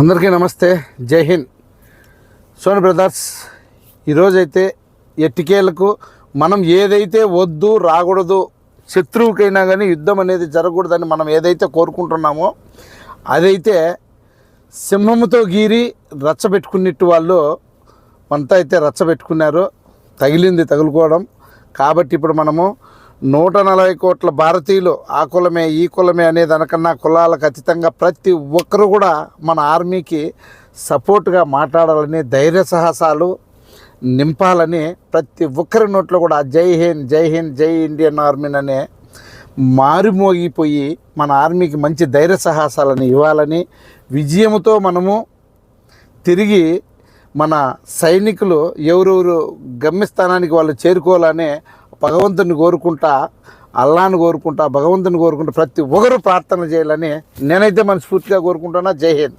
అందరికీ నమస్తే. జై హింద్. సోని బ్రదర్స్ ఈరోజైతే ఎట్టికేలకు మనం ఏదైతే వద్దు రాకూడదు శత్రువుకైనా కానీ యుద్ధం అనేది జరగకూడదని మనం ఏదైతే కోరుకుంటున్నామో అదైతే సింహముతో గీరి రచ్చబెట్టుకున్నట్టు వాళ్ళు మనతో అయితే రచ్చబెట్టుకున్నారు. తగిలింది తగులుకోవడం. కాబట్టి ఇప్పుడు మనము నూట నలభై కోట్ల భారతీయులు ఆ కులమే ఈ కులమే అనే దానికన్నా కులాలకు అతీతంగా ప్రతి ఒక్కరు కూడా మన ఆర్మీకి సపోర్ట్గా మాట్లాడాలని ధైర్య సాహసాలు నింపాలని ప్రతి ఒక్కరి నోట్లో కూడా జై హింద్ జై హింద్ జై ఇండియన్ ఆర్మీ అనే మారిమోగిపోయి మన ఆర్మీకి మంచి ధైర్య సాహసాలను ఇవ్వాలని విజయంతో మనము తిరిగి మన సైనికులు ఎవరెవరు గమ్యస్థానానికి వాళ్ళు చేరుకోవాలనే భగవంతుని కోరుకుంటా అల్లాని కోరుకుంటా భగవంతుని కోరుకుంటా ప్రతి ఒక్కరు ప్రార్థన చేయాలని నేనైతే మనస్ఫూర్తిగా కోరుకుంటున్నా. జై హింద్.